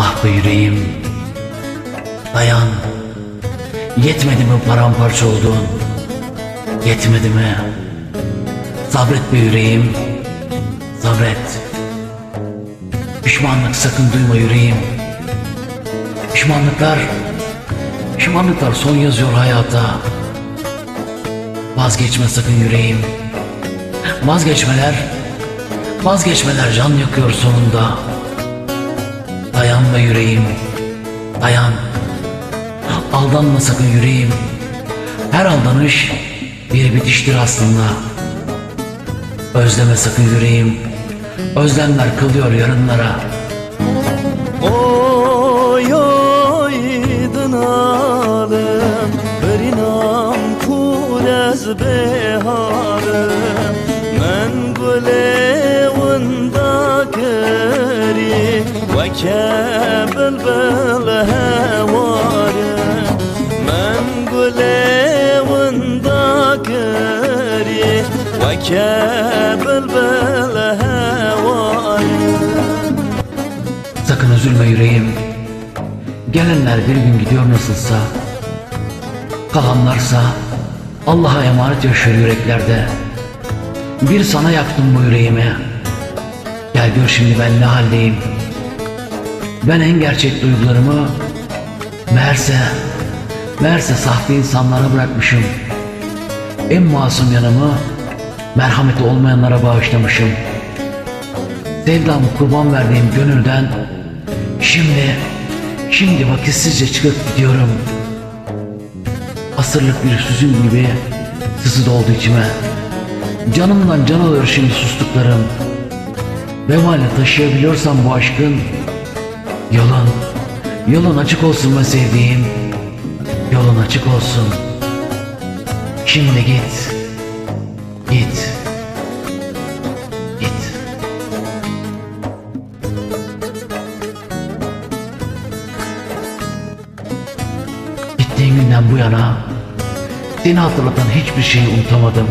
Ah be yüreğim. Dayan. Yetmedi mi paramparça oldun Yetmedi mi? Sabret be yüreğim. Sabret. Pişmanlık sakın duyma yüreğim. Pişmanlıklar Pişmanlıklar son yazıyor hayata. Vazgeçme sakın yüreğim. Vazgeçmeler Vazgeçmeler can yakıyor sonunda Dayan be yüreğim Dayan. Aldanma sakın yüreğim. Her aldanış bir bitiştir aslında. Özleme sakın yüreğim. Özlemler kılıyor yarınlara. Oy oy dınalım Berinam kulez beharım Sakın üzülme yüreğim. Gelenler bir gün gidiyor nasılsa. Kalanlarsa Allah'a emanet yaşıyor yüreklerde. Bir sana yaktım bu yüreğimi Gel gör şimdi ben ne haldeyim. Ben en gerçek duygularımı Meğerse Meğerse sahte insanlara bırakmışım. En masum yanımı Merhameti olmayanlara bağışlamışım. Sevdamı kurban verdiğim gönülden Şimdi Şimdi vakitsizce çıkıp gidiyorum. Asırlık bir hüzün gibi Sızı doldu içime. Canımdan can alıyor şimdi sustuklarım. Vebale taşıyabiliyorsam bu aşkın Yolun Yolun açık olsun be sevdiğim Yolun açık olsun. Şimdi git Git Git Gittiğin günden bu yana seni hatırlatan hiçbir şeyi unutamadım.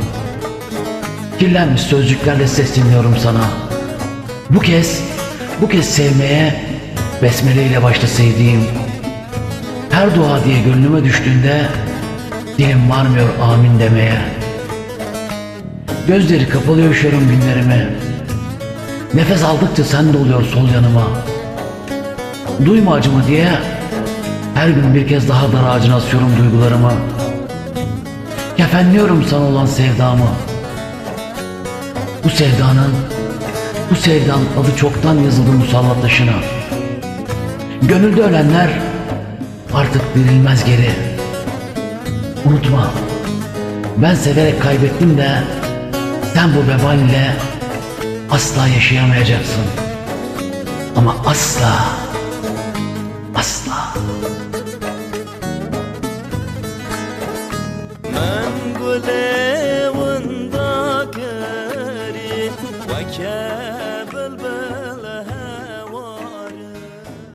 Kirlenmiş sözcüklerle sesleniyorum sana. Bu kez, bu kez sevmeye besmele ile başta sevdiğim. Her dua diye gönlüme düştüğünde dilim varmıyor amin demeye. Gözleri kapalı yaşıyorum günlerimi. Nefes aldıkça sen de oluyor sol yanıma. Duyma acımı diye her gün bir kez daha dar ağacına asıyorum duygularımı. Kefenliyorum sana olan sevdamı. Bu sevdanın, bu sevdanın adı çoktan yazıldı musallat taşına. Gönülde ölenler artık dirilmez geri. Unutma, ben severek kaybettim de sen bu veballe asla yaşayamayacaksın. Ama asla, asla. Ben gulevindakari ve